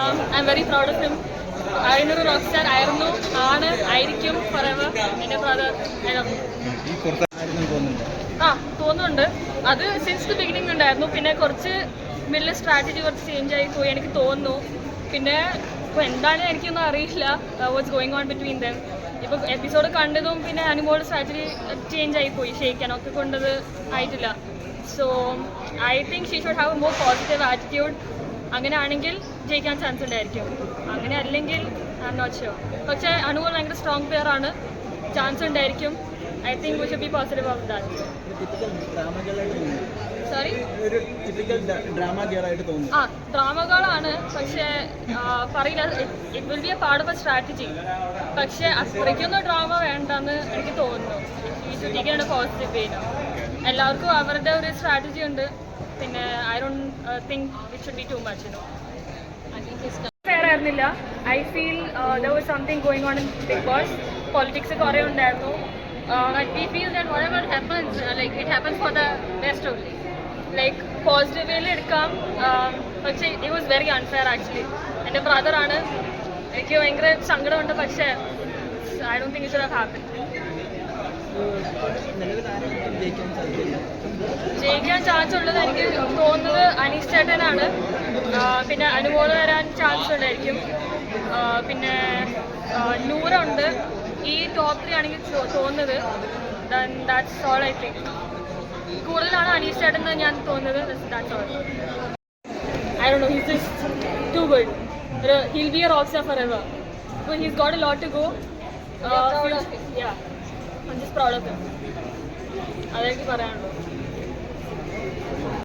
I am very proud of him അതിനൊരു rock star ആയിരുന്നു. ആണ് ആയിരിക്കും forever എന്റെ ബ്രദർ ആ തോന്നുന്നുണ്ട്. അത് സിൻസ് ദി ബിഗിനിങ് ഉണ്ടായിരുന്നു. പിന്നെ കുറച്ച് മിഡിൽ സ്ട്രാറ്റജി കുറച്ച് ചേഞ്ച് ആയി പോയി എനിക്ക് തോന്നുന്നു. പിന്നെ ഇപ്പോൾ എന്താണ് എനിക്കൊന്നും അറിയില്ല what's going on between them ഇപ്പോൾ എപ്പിസോഡ് കണ്ടതും പിന്നെ അനുമോൾ സ്ട്രാറ്റജി ചേഞ്ച് ആയി പോയി. ഷെയ്ക്കാനൊക്കെ കൊണ്ടത് ആയിട്ടില്ല. So I think she should have a more positive attitude അങ്ങനെ ആണെങ്കിൽ ജയിക്കാൻ ചാൻസ് ഉണ്ടായിരിക്കും അങ്ങനെ അല്ലെങ്കിൽ ഐ എം നോട്ട് ഷുവർ പക്ഷേ അനുമോൾ ഭയങ്കര സ്ട്രോങ് പ്ലെയർ ആണ് ചാൻസ് ഉണ്ടായിരിക്കും I think we should be positive of that sorry ആ ഡ്രാമകളാണ് പക്ഷേ പറയില്ല it will be a part of a strategy പക്ഷേ അത്രയ്ക്കൊന്നും ഡ്രാമ വേണ്ടെന്ന് എനിക്ക് തോന്നുന്നു ഈ ചുറ്റിക്കാണ് പോസിറ്റീവ് വേണം എല്ലാവർക്കും അവരുടെ ഒരു സ്ട്രാറ്റജി ഉണ്ട് പിന്നെ I don't think it should be too much you know fair ആയിരുന്നില്ല. I feel there was something going on in Bigg Boss politics കുറേ ഉണ്ടായിരുന്നു. We feel that whatever happens like it happens for the best only like positive വേയിൽ എടുക്കാം. Um, പക്ഷേ it was very unfair actually എന്റെ ബ്രദറാണ് എനിക്ക് ഭയങ്കര സങ്കടമുണ്ട്. പക്ഷേ I don't think it happen നിലവിൽ സാധ്യതയില്ല. ജയിക്കാൻ ചാൻസ് ഉള്ളത് എനിക്ക് തോന്നുന്നത് അനീഷ് ചേട്ടനാണ്. പിന്നെ അനുമോൾ വരാൻ ചാൻസ് ഉണ്ടായിരിക്കും പിന്നെ നൂറുണ്ട്. ഈ ടോപ്പ് ത്രീ ആണെങ്കിൽ തോന്നുന്നത്. ദാറ്റ്സ് ഓൾ ഐ തിങ്ക് കൂടുതലാണ് അനീഷ് ചേട്ടൻ എന്ന് ഞാൻ തോന്നുന്നത്. That's all I do his is too good he'll be a rock star forever he's got a lot to go yeah I just proud of him അതെനിക്ക് പറയാനുള്ളൂ